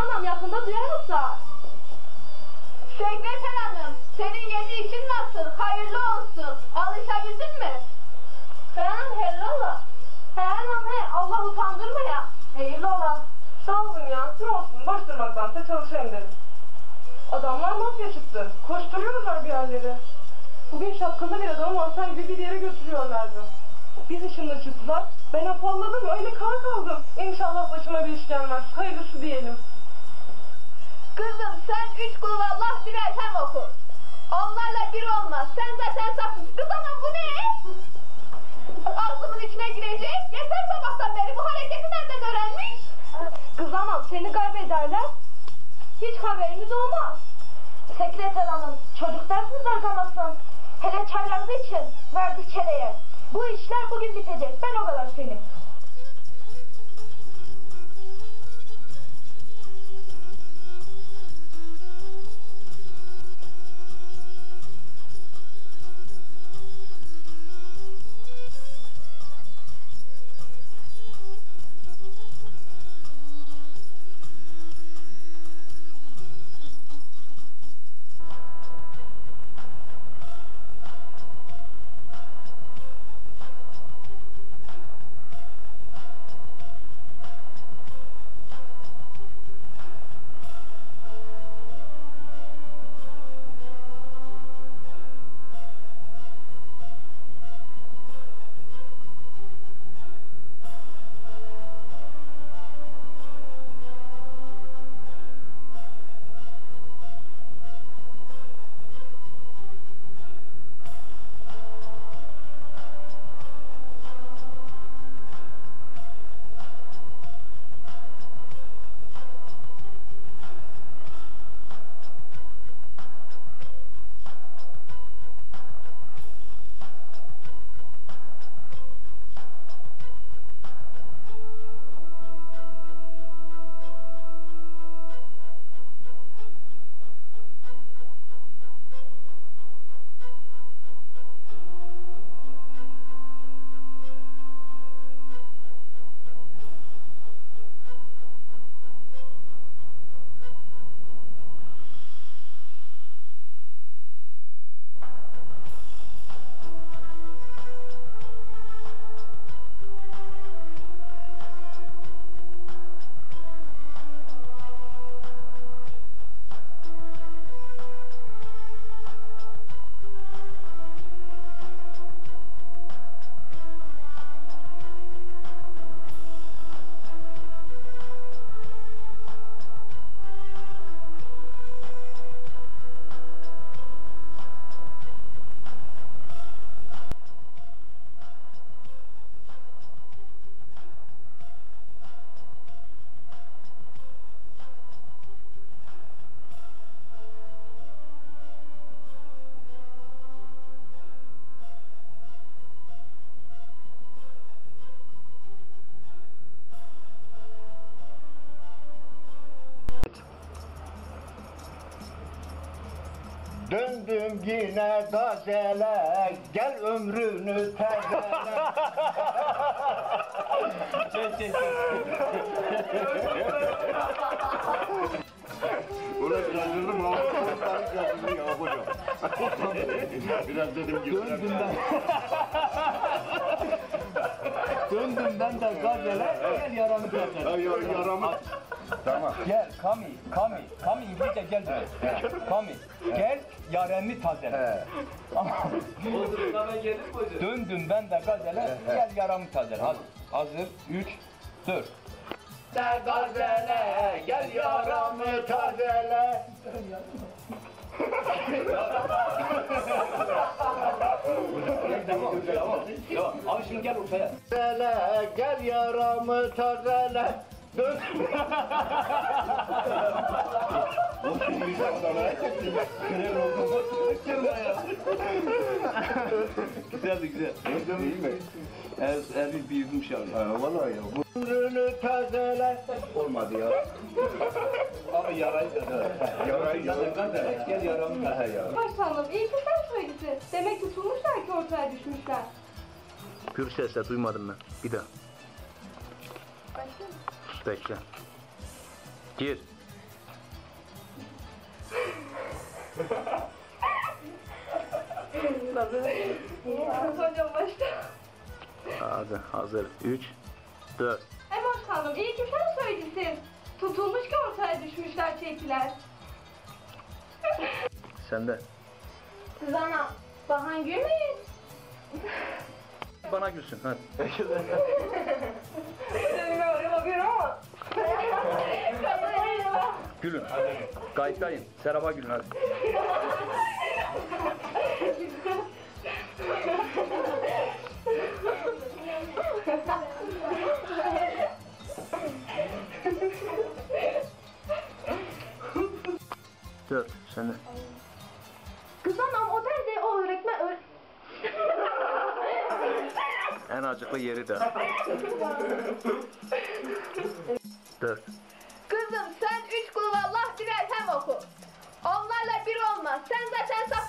anam yakında duyarsa. Sekreter hanım, senin yeni işin nasıl? Hayırlı olsun. Alışabildin mi? He anam hayırlı ola. He anam he Allah utandırma ya. Hayırlı ola. Sağ olun ya. Ne olsun boş durmaktansa çalışayım dedim. Adamlar mafya çıktı. Koşturuyorlar bir yerlere. Bugün şapkalı bir adamı Hasan gibi bir yere götürüyorlardı. Bir ışınla çıktılar. Ben afalladım öyle kar kaldım. İnşallah başıma bir iş gelmez. Hayırlısı diyelim. Kızım sen üç kul vallah bir elhem oku. Onlarla bir olmaz. Sen zaten safsın. Kız anam bu ne? Ağzımın içine girecek. Yeter sabahtan beri bu hareketi nereden öğrenmiş? Kız anam seni kaybederler. Hiç haberimiz olmaz. Sekreter hanım çocuk dersiniz arkamasın. Hele çaylarınız için verdik çeleye. Bu işler bugün bitecek. Ben o kadar senin. Döndüm yine gazele, gel ömrünü tezele. Ulan şaşırdım ha. Şaşırdım ya hocam. Biraz dedim ki. Döndüm ben. Döndüm ben de gazele, gel yaramı tezele. Ay ya yaramı. Tamam. Gel, kami, kami, kami İngilizce gel buraya. Kami, gel yaremi tazele. Döndüm ben de gazele, gel yaramı tazele. Hazır, hazır, üç, dört. De gazele, gel yaramı tazele. Devam, devam. Abi şimdi gel ortaya. Gel yaramı tazele. Dön. Güzeldi güzel. İyi mi? Ez, ez bir yudum yani. Ha, vallahi ya. Bu Ömrünü tazele. Olmadı ya. Abi yarayı da. yarayı Gel gel gel yaramı da. ya. Başkanım iyi ki sen söyledin. Demek tutulmuşlar ki ortaya düşmüşler. Pür sesle duymadım ben. Bir daha. Başkanım. Sus Bekle. Gir. Hocam başta. Hadi hazır. 3, 4. Ay başkanım iyi ki sen söyledin. Tutulmuş ki ortaya düşmüşler çekiler. Sen de. Siz bana bahan gülmeyin. Bana gülsün hadi. Dönme Gülün. Kayıttayım. Serap'a gülün hadi. Dört. Sen de. Kız anam o derdi o öğretmen öğ... En acıklı yeri de. Dört. 三三三三。